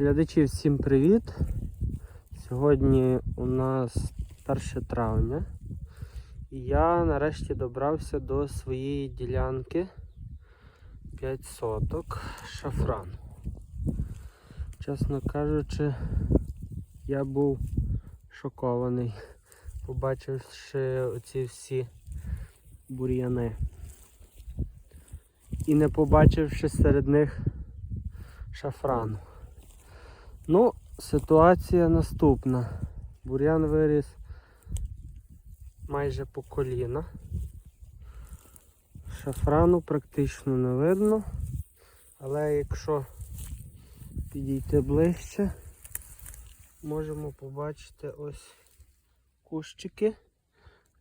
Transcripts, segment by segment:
Глядачі, всім привіт! Сьогодні у нас 1 травня. І я нарешті добрався до своєї ділянки 5 соток шафрану. Чесно кажучи, я був шокований, побачивши оці всі бур'яни. І не побачивши серед них шафрану. Ну, ситуація наступна. Бур'ян виріс майже по коліна. Шафрану практично не видно, але якщо підійти ближче, можемо побачити ось кущики,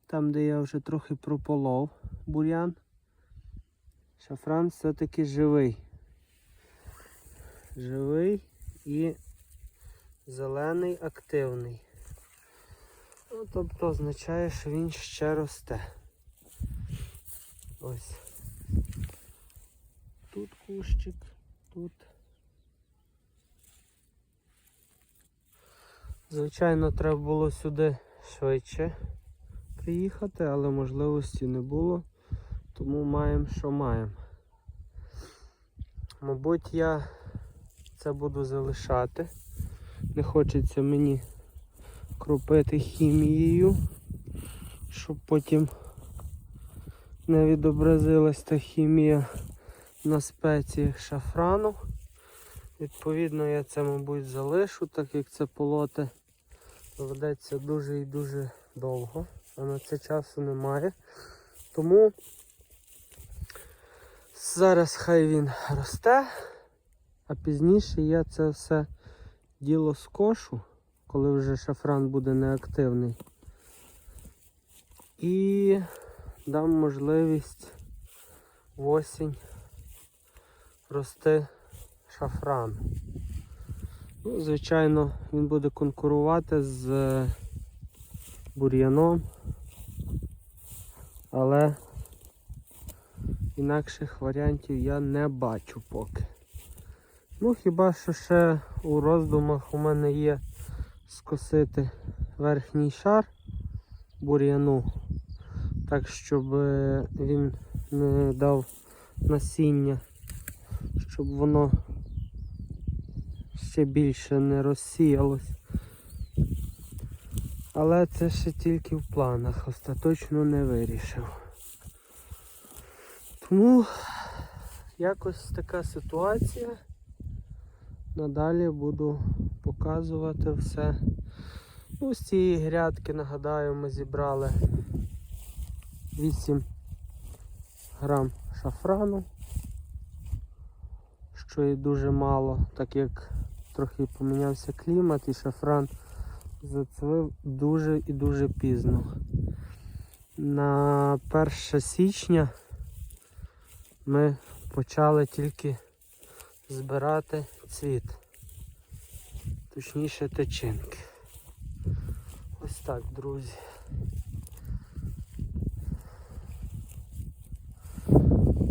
там де я вже трохи прополов бур'ян. Шафран все-таки живий. Живий і зелений активний. Ну, тобто означає, що він ще росте. Ось. Тут кущик, тут. Звичайно, треба було сюди швидше приїхати, але можливості не було, тому маємо, що маємо. Мабуть, я це буду залишати. Не хочеться мені кропити хімією, щоб потім не відобразилась та хімія на спеціях шафрану. Відповідно, я це, мабуть, залишу, так як це полоти ведеться дуже і дуже довго, а на це часу немає. Тому зараз хай він росте, а пізніше я це все діло скошу, коли вже шафран буде неактивний. І дам можливість осінь рости шафран. Ну, звичайно, він буде конкурувати з бур'яном, але інакших варіантів я не бачу поки. Ну, хіба що ще у роздумах у мене є скосити верхній шар бур'яну, так щоб е, він не дав насіння, щоб воно ще більше не розсіялось. Але це ще тільки в планах, остаточно не вирішив. Тому якось така ситуація. Надалі буду показувати все. Ну, з цієї грядки, нагадаю, ми зібрали 8 грам шафрану, що і дуже мало, так як трохи помінявся клімат і шафран зацвив дуже і дуже пізно. На 1 січня ми почали тільки збирати цвіт, точніше течинки. Ось так, друзі.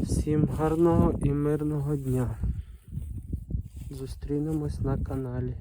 Всім гарного і мирного дня. Зустрінемось на каналі.